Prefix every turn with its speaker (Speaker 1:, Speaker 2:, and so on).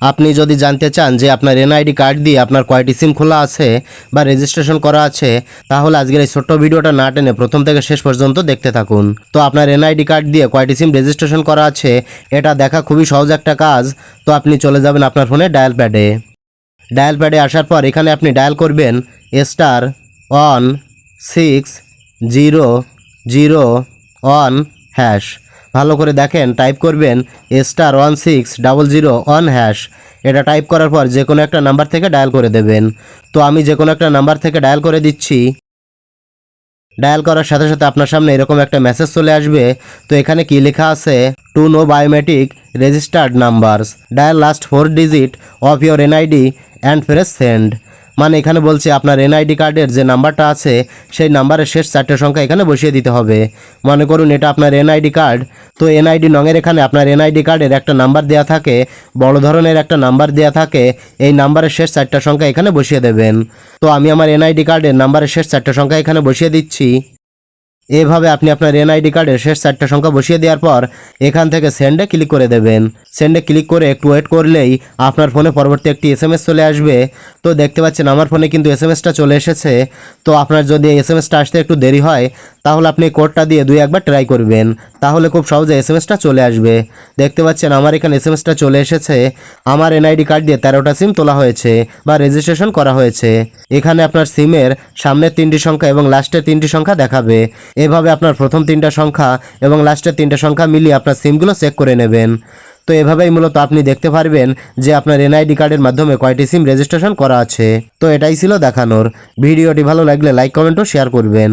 Speaker 1: আপনি যদি জানতে চান যে আপনার এনআইডি কার্ড দিয়ে আপনার কয়টি সিম খোলা আছে বা রেজিস্ট্রেশন করা আছে, তাহলে আজকের এই ছোট্ট ভিডিওটা না টেনে প্রথম থেকে শেষ পর্যন্ত দেখতে থাকুন। তো আপনার এনআইডি কার্ড দিয়ে কয়টি সিম রেজিস্ট্রেশন করা আছে, এটা দেখা খুবই সহজ একটা কাজ। তো আপনি চলে যাবেন আপনার ফোনে ডায়াল প্যাডে। ডায়াল প্যাডে আসার পর এখানে আপনি ডায়াল করবেন star one six zero zero one hash. ভালো করে দেখেন টাইপ করবেন star one six double zero one hash এটা টাইপ করার পর যে কোনো একটা নাম্বার থেকে ডায়াল করে দেবেন। তো আমি যে কোনো একটা নাম্বার থেকে ডায়াল করে দিচ্ছি। ডায়াল করার সাথে সাথে আপনার সামনে এরকম একটা মেসেজ চলে আসবে। তো এখানে কি লেখা আছে? To know biometric registered numbers dial last four digit of your NID and press send মানে এখানে বলছে আপনার এনআইডি কার্ডের যে নাম্বারটা আছে, সেই নাম্বারের শেষ চারটে সংখ্যা এখানে বসিয়ে দিতে হবে। মনে করুন এটা আপনার এনআইডি কার্ড তো এনআইডি নঙের এখানে আপনার এনআইডি কার্ডের একটা নাম্বার দেওয়া থাকে, বড় ধরনের একটা নাম্বার দেওয়া থাকে, এই নাম্বারের শেষ চারটা সংখ্যা এখানে বসিয়ে দেবেন। তো আমি আমার এনআইডি কার্ডের নাম্বারের শেষ চারটা সংখ্যা এখানে বসিয়ে দিচ্ছি। এভাবে আপনি আপনার এনআইডি কার্ডের শেষ চারটা সংখ্যা বসিয়ে দেওয়ার পর এখান থেকে সেন্ডে ক্লিক করে দেবেন। সেন্ডে ক্লিক করে একটু ওয়েট করলেই আপনার ফোনে পরবর্তী একটি এসএমএস চলে আসবে। তো দেখতে পাচ্ছেন আমার ফোনে কিন্তু এস এসএমএসটা চলে এসেছে। তো আপনার যদি এস এসএমএসটা আসতে একটু দেরি হয়, তাহলে আপনি কোডটা দিয়ে দুই একবার ট্রাই করবেন। তাহলে খুব সহজে এস এসএমএসটা চলে আসবে। দেখতে পাচ্ছেন আমার এখানে এস এসএমএসটা চলে এসেছে। আমার এনআইডি কার্ড দিয়ে তেরোটা সিম তোলা হয়েছে বা রেজিস্ট্রেশন করা হয়েছে। এখানে আপনার সিমের সামনের তিনটি সংখ্যা এবং লাস্টের তিনটি সংখ্যা দেখাবে। এভাবে আপনার প্রথম তিনটা সংখ্যা এবং লাস্টের তিনটা সংখ্যা মিলিয়ে আপনার সিমগুলো চেক করে নেবেন। তো এভাবেই মূলত আপনি দেখতে পারবেন যে আপনার এনআইডি কার্ডের মাধ্যমে কয়টি সিম রেজিস্ট্রেশন করা আছে। তো এটাই ছিল দেখানোর। ভিডিওটি ভালো লাগলে লাইক কমেন্ট ও শেয়ার করবেন।